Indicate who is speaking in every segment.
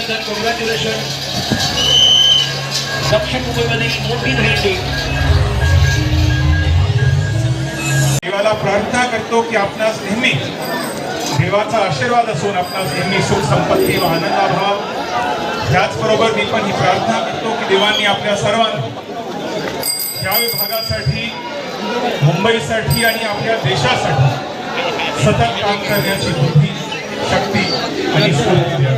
Speaker 1: Celebration दक्षिण मुंबईमध्ये मोठी भेंडी
Speaker 2: देवाला प्रार्थना करतो की आपणास नेहमी देवाचा आशीर्वाद असून आपणास नेहमी सुख संपत्ती व आनंदा भाव त्याचबरोबर मी पण ही प्रार्थना करतो की देवांनी आपल्या सर्वांना या विभागासाठी मुंबईसाठी आणि आपल्या देशासाठी सतत काम करण्याची बुद्धी शक्ती आणि स्फूर्ती द्यावी.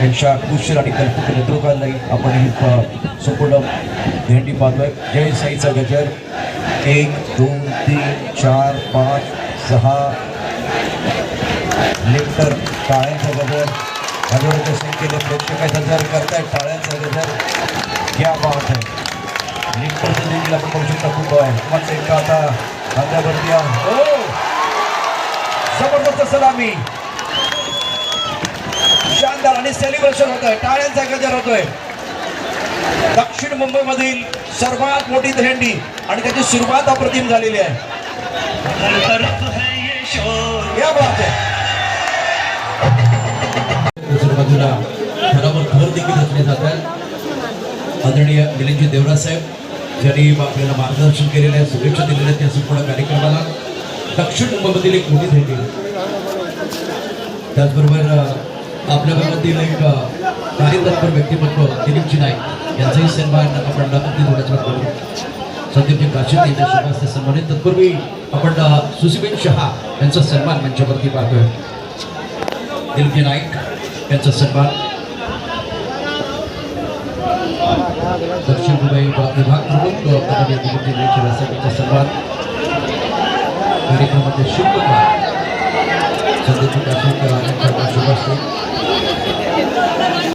Speaker 3: पेक्षा कुशल आणि कल्पित नेतृत्वाने आपण ही संपूर्ण भेंडी पाहतोय. जय साईचा गजर. एक दोन तीन चार पाच सहा लिफ्टर टाळ्यांचा गजर. हजारोच्या संख्येने प्रेक्षकाचा गजर करतायत. टाळ्यांचा गजर. क्या बात आहे. लिफ्टरचं देखील आपण करू शकता खूप आहे. मग एक आता खांद्यावरती आहे. हो! जबरदस्त सलामी. शानदार आणि सेलिब्रेशन होतोय. टाळ्यांचा गजर होतोय. दक्षिण मुंबईमधील सर्वात मोठी दहेंडी आणि त्याची सुरुवात अप्रतिम झालेली आहे. या
Speaker 4: बाजूला देखील जातात आदरणीय निलेशजी देवराज साहेब ज्यांनी आपल्याला मार्गदर्शन केलेलं आहे शुभेच्छा दिलेल्या आहेत त्या संपूर्ण कार्यक्रमाला. दक्षिण मुंबईमधील एक मोठी भेटी त्याचबरोबर अ, आपल्या भागातील एक अ, कार्यतत्पर व्यक्तिमत्व दिलीप नाईक यांचाही सन्मान आपण अगदी थोड्याच्या वेळात करू संदीपजी काशीद यांच्या शुभास्ते सन्मानित तत्पूर्वी आपण अ, सुसीबेन शहा यांचा सन्मान मंचावरती पाहतोय. दिलजी नाईक यांचा सन्मान. दक्षिण मुंबई विभाग प्रमुख आदरणीय दिलीपजी नाईक यांचा सन्मान. कार्यक्रमाचे शिल्पकार